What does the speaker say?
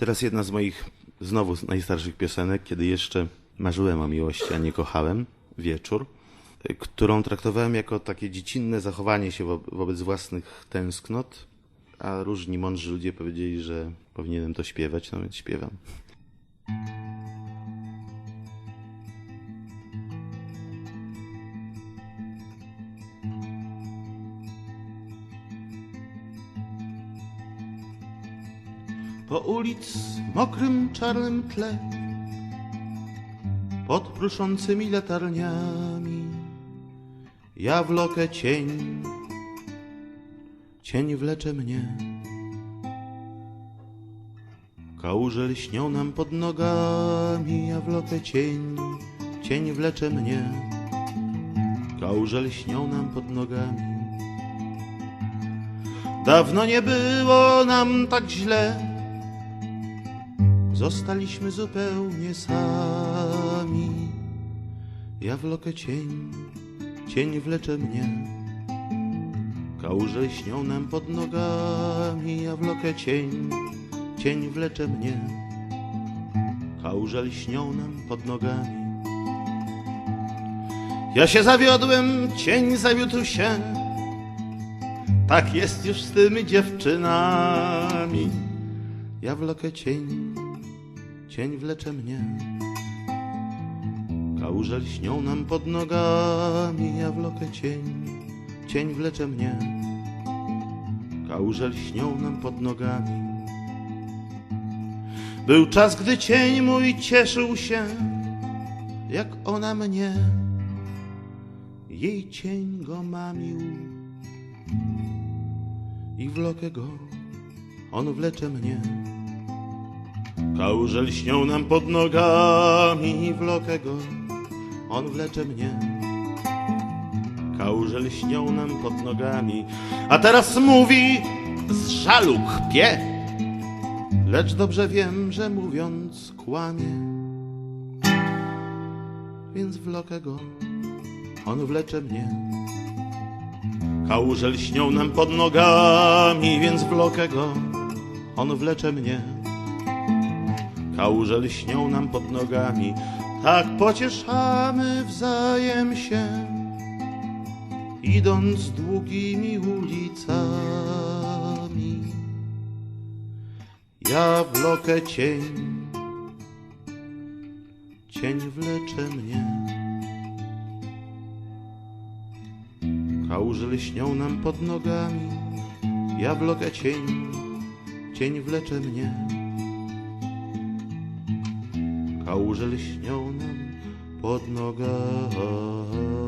Teraz jedna z moich znowu najstarszych piosenek, kiedy jeszcze marzyłem o miłości, a nie kochałem. Wieczór, którą traktowałem jako takie dziecinne zachowanie się wo wobec własnych tęsknot, a różni mądrzy ludzie powiedzieli, że powinienem to śpiewać, no więc śpiewam. Po ulic mokrym, czarnym tle Pod pruszącymi latarniami. Ja wlokę cień Cień wlecze mnie. Kałuże lśnią nam pod nogami Ja wlokę cień Cień wlecze mnie. Kałuże lśnią nam pod nogami. Dawno nie było nam tak źle Zostaliśmy zupełnie sami. Ja wlokę cień, cień wlecze mnie. Kałuże śnią nam pod nogami. Ja wlokę cień, cień wlecze mnie. Kałuże lśnią nam pod nogami. Ja się zawiodłem, cień zawiódł się. Tak jest już z tymi dziewczynami. Ja wlokę cień, cień wlecze mnie. Kałuże lśnią nam pod nogami, ja wlokę cień, cień wlecze mnie. Kałuże lśnią nam pod nogami. Był czas, gdy cień mój cieszył się, jak ona mnie. Jej cień go mamił i wlokę go, on wlecze mnie. Kałuże lśnią nam pod nogami wlokę go, on wlecze mnie. Kałuże lśnią nam pod nogami, a teraz mówi z żalu kpie. Lecz dobrze wiem, że mówiąc kłamie. Więc wlokę go, on wlecze mnie. Kałuże lśnią nam pod nogami, więc wlokę go, on wlecze mnie. Kałuże lśnią nam pod nogami, tak pocieszamy wzajem się, idąc długimi ulicami. Ja wlokę cień, cień wlecze mnie. Kałuże lśnią nam pod nogami, ja wlokę cień, cień wlecze mnie. Kałuże lśnią nam pod nogami.